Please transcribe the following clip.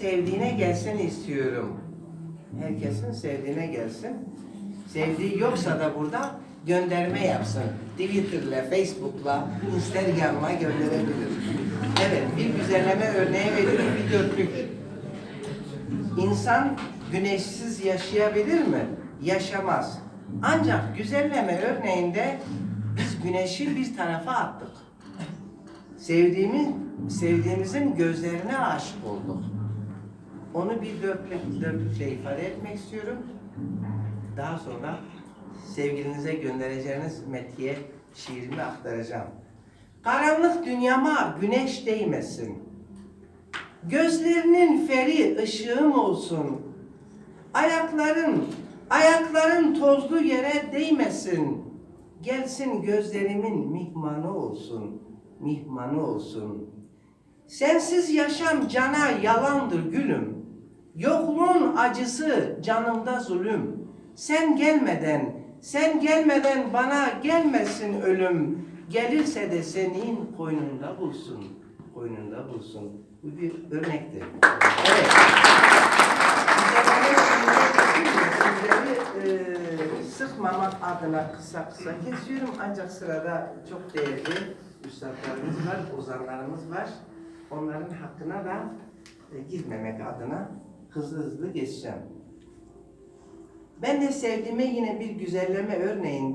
sevdiğine gelsin istiyorum. Herkesin sevdiğine gelsin. Sevdiği yoksa da burada gönderme yapsın. Twitter'la, Facebook'la, Instagram'la gönderebilir. Evet, bir güzelleme örneği veriyorum, bir dörtlük. İnsan güneşsiz yaşayabilir mi? Yaşamaz. Ancak güzelleme örneğinde biz güneşi bir tarafa attık. Sevdiğimiz, sevdiğimizin gözlerine aşık olduk. Onu bir dörtlük, dörtlükle ifade etmek istiyorum. Daha sonra sevgilinize göndereceğiniz metiye şiirimi aktaracağım. Karanlık dünyama güneş değmesin. Gözlerinin feri ışığım olsun. Ayakların, ayakların tozlu yere değmesin. Gelsin gözlerimin mihmanı olsun, mihmanı olsun. Sensiz yaşam cana yalandır gülüm. Yokluğun acısı canımda zulüm. Sen gelmeden, sen gelmeden bana gelmesin ölüm. Gelirse de senin koynunda bulsun, koynunda bulsun. Bu bir örnektir. Evet. E, sıkmamak adına kısa kısa kesiyorum ancak sırada çok değerli üstadlarımız var, ozanlarımız var. Onların hakkına da e, girmemek adına hızlı hızlı geçeceğim. Ben de sevdiğime yine bir güzelleme örneğinde